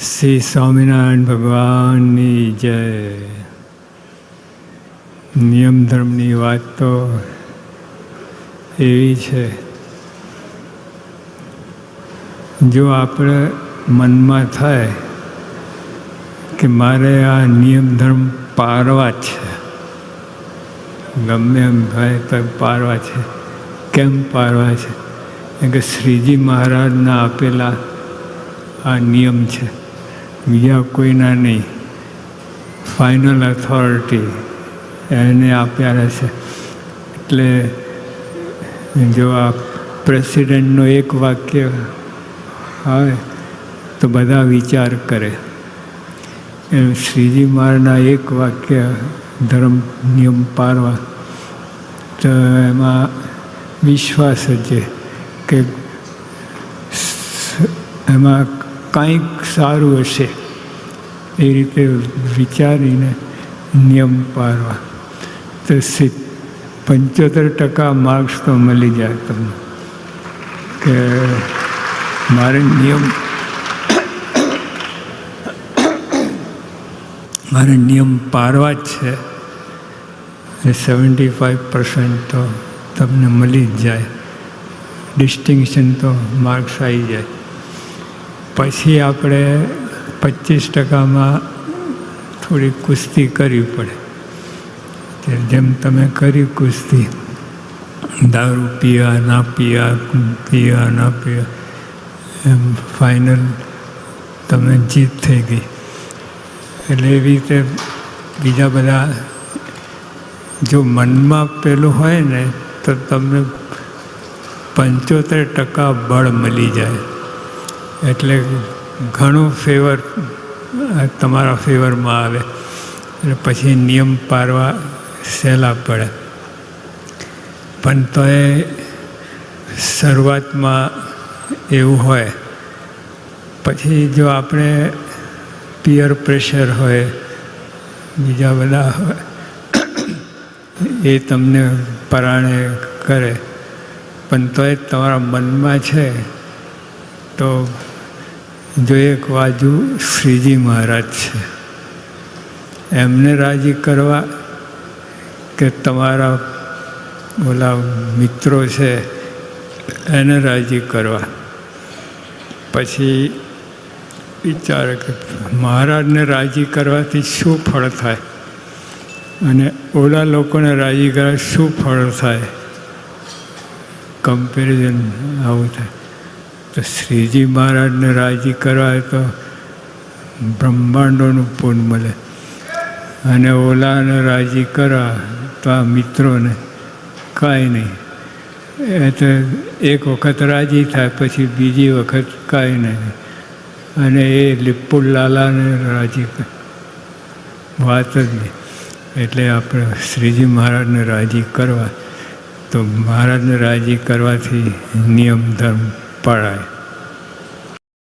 શ્રી સ્વામિનારાયણ ભગવાનની જય. નિયમ ધર્મની વાત તો એવી છે. જો આપણે મનમાં થાય કે મારે આ નિયમ ધર્મ પારવા છે, ગમે એમ થાય તો પારવા છે. કેમ પારવા છે? કે શ્રીજી મહારાજના આપેલા આ નિયમ છે. બીજા કોઈના નહીં. ફાઇનલ ઓથોરિટી એને આપ્યા છે એટલે જો આ પ્રેસિડેન્ટનું એક વાક્ય આવે, તો બધા વિચાર કરે. એમ શ્રીજી મહારાજના એક વાક્ય ધર્મ નિયમ પારવા તો એમાં વિશ્વાસ છે કે એમાં કાંઈક સારું હશે. એ રીતે વિચારીને નિયમ પાડવા. તો સી, પંચોતેર ટકા માર્ક્સ તો મળી જાય તમને. કે મારે નિયમ મારે નિયમ પાડવા જ છે. એ સેવન્ટી ફાઈવ પર્સન્ટ તો તમને મળી જ જાય. ડિસ્ટિંક્શન તો માર્ક્સ આવી જાય. પછી આપણે પચીસ ટકામાં થોડી કુસ્તી કરવી પડે. જેમ તમે કરી કુસ્તી, દારૂ પીવા ના પીવા પીવા ના પીવા એમ ફાઇનલ તમે જીત થઈ ગઈ. એટલે એવી રીતે બીજા બધા જો મનમાં પેલું હોય ને, તો તમને પંચોતેર ટકા બળ મળી જાય. એટલે ઘણું ફેવર તમારા ફેવરમાં આવે. એટલે પછી નિયમ પાડવા સહેલા પડે. પણ તો એ શરૂઆતમાં એવું હોય. પછી જો આપણે પિયર પ્રેશર હોય, બીજા બધા હોય, એ તમને પરાણે કરે. પણ તોય તમારા મનમાં છે, તો જો એક બાજુ શ્રીજી મહારાજ છે, એમને રાજી કરવા કે તમારા ઓલા મિત્રો છે, એને રાજી કરવા. પછી વિચારે કે મહારાજને રાજી કરવાથી શું ફળ થાય? અને ઓલા લોકોને રાજી કરવા શું ફળ થાય? કમ્પેરિઝન આવું થાય. તો શ્રીજી મહારાજને રાજી કરવા તો બ્રહ્માંડોનું પૂન મળે. અને ઓલાને રાજી કરા તો આ મિત્રોને કાંઈ નહીં. એ તો એક વખત રાજી થાય, પછી બીજી વખત કાંઈ નહીં. અને એ લીપુલ લાલાને રાજી વાત જ નહીં. એટલે આપણે શ્રીજી મહારાજને રાજી કરવા. તો મહારાજને રાજી કરવાથી નિયમ ધર્મ Parai.